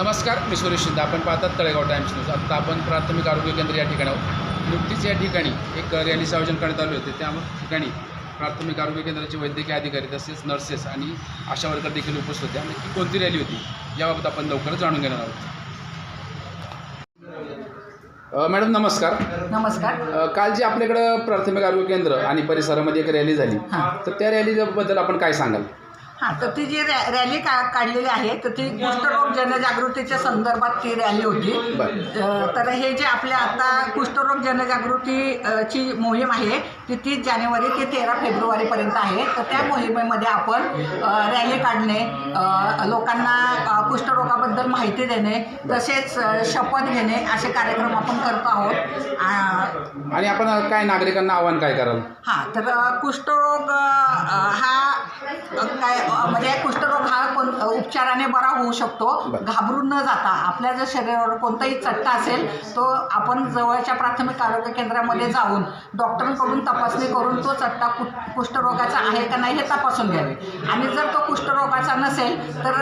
नमस्कार मी सुरेश शिंदे. आपण पाहतात तळेगाव टाइम्स न्यूज. आत्ता आपण प्राथमिक आरोग्य केंद्र या ठिकाणी आहोत नुकतीच या ठिकाणी एक रॅलीचं आयोजन करण्यात आले होते. त्या ठिकाणी प्राथमिक आरोग्य केंद्राचे वैद्यकीय अधिकारी तसेच नर्सेस आणि आशा वर्कर देखील उपस्थित होते. आणि ती कोणती रॅली होती? याबाबत आपण लवकरच जाणून घेणार आहोत. मॅडम नमस्कार. नमस्कार. काल जी आपल्याकडं प्राथमिक आरोग्य केंद्र आणि परिसरामध्ये एक रॅली झाली. तर त्या रॅलीबद्दल आपण काय सांगाल? हां तर ती जी रॅ रॅली का काढलेली आहे तर ती कुष्ठरोग जनजागृतीच्या संदर्भात ती रॅली होती. अ, तर हे जे आपल्या आता कुष्ठरोग जनजागृती अ, ची मोहीम आहे ती तीस जानेवारी ते तेरा फेब्रुवारीपर्यंत आहे. तर त्या मोहिमेमध्ये आपण अ, रॅली काढणे अ, लोकांना अ, कुष्ठरोगाबद्दल माहिती देणे तसेच अ, शपथ घेणे असे कार्यक्रम आपण करतो आहोत. आ, आणि आपण काय नागरिकांना आव्हान काय कराल? हां तर अ, कुष्ठरोग अ, हा अ, काय म्हणजे कुष्ठरोग हा कोण उपचाराने बरा होऊ शकतो. बरं. घाबरून न जाता आपल्या जर शरीरावर कोणताही चट्टा असेल तो आपण जवळच्या प्राथमिक आरोग्य केंद्रामध्ये जाऊन डॉक्टरांकडून तपासणी करून तो चट्टा कु कुष्ठरोगाचा आहे का नाही हे तपासून घ्यावे. आणि जर तो कुष्ठरोगाचा नसेल तर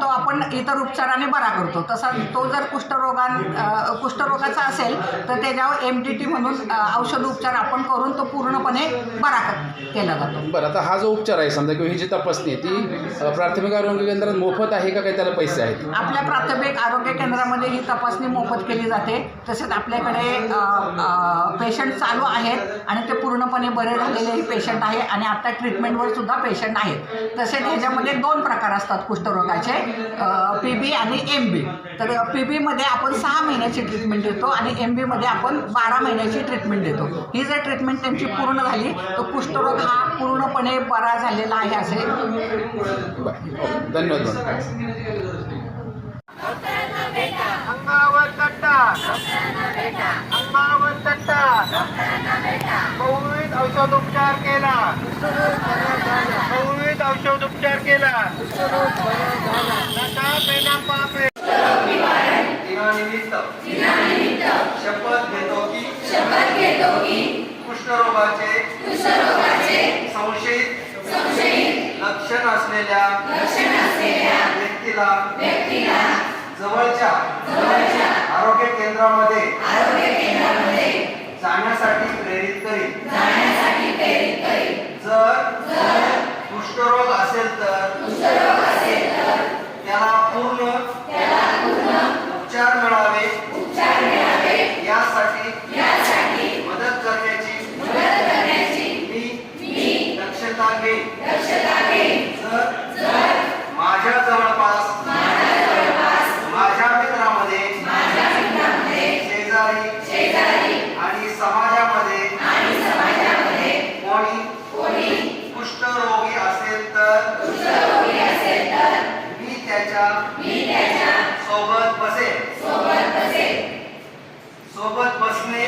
तो आपण इतर उपचाराने बरा करतो. तसा तो जर कुष्ठरोगां अ, कुष्ठरोगाचा असेल तर त्याच्यावर एम टी टी म्हणून औषध उपचार आपण करून तो पूर्णपणे बरा केला जातो. बरं आता हा जो उपचार आहे समजा किंवा ही जी तपासणी आहे ती प्राथमिक आरोग्य केंद्रात मोफत आहे का काही त्याला पैसे आहेत? आपल्या प्राथमिक आरोग्य केंद्रामध्ये ही तपासणी मोफत केली जाते. तसेच आपल्याकडे पेशंट चालू आहेत आणि ते पूर्णपणे बरे झालेलेही पेशंट आहे आणि आता ट्रीटमेंटवर सुद्धा पेशंट आहेत. तसेच ह्याच्यामध्ये दोन प्रकार असतात कुष्ठरोगाचे पी बी आणि एम बी तर पी बीमध्ये आपण सहा महिन्याची ट्रीटमेंट देतो आणि एम बीमध्ये आपण बारा महिन्याची ट्रीटमेंट देतो. ही जर ट्रीटमेंट त्यांची पूर्ण झाली तर कुष्ठरोग हा पूर्णपणे बरा झालेला आहे असे बरं ओके धन्यवाद। मॅडम अंगावर चट्टा अंगावर चट्टा बहुविध औषधोपचार केला बहुविध औषधोपचार केला नका पेना पापे दिनानिमित्त शपथ घेतो की कुष्ठरोगाचे संशयित लक्षण असलेल्या व्यक्तीला जवळच्या आरोग्य केंद्रामध्ये जाण्यासाठी प्रेरित करील जर कुष्ठरोग असेल तर त्याला पूर्ण उपचार मिळावे यासाठी मदत करण्याची मी माझ्या जवळपास माझ्या मित्रामध्ये शेजारी आणि समाजामध्ये कोणी कुष्ठरोगी असेल तर मी त्याच्या सोबत बसेल सोबत बसणे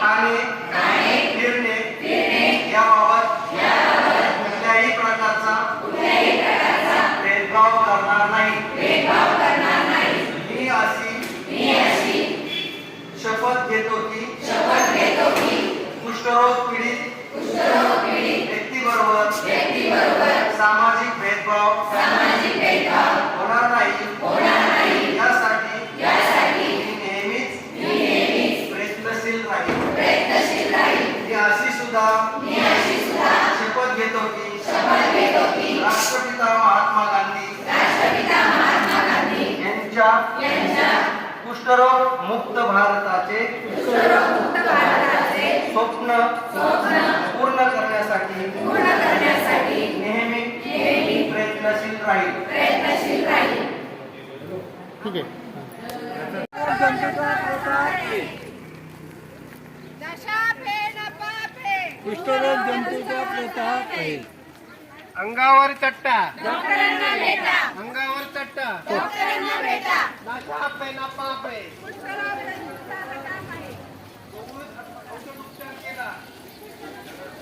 खाणे फिरणे याबाबत कुठल्याही प्रकारचा भेदभाव करणार नाही मी अशी शपथ घेतो की कुष्ठरोग पीडित व्यक्तीबरोबर सामाजिक भेदभाव होणार नाही. यासाठी मी नेहमीच प्रयत्नशील राहील मी अशी सुद्धा शपथ घेतो की राष्ट्रपिता महात्मा गांधी यांच्या कुष्ठरोग मुक्त भारताचे स्वप्न पूर्ण करण्यासाठी नेहमी प्रयत्नशील राहील. दशा फेन पापे कुष्ठरोग जंतूचा प्रताप आहे. अंगावर चट्टा. अंगावर चट्टा. नशा पेना पापे कुष्ठरोग ました。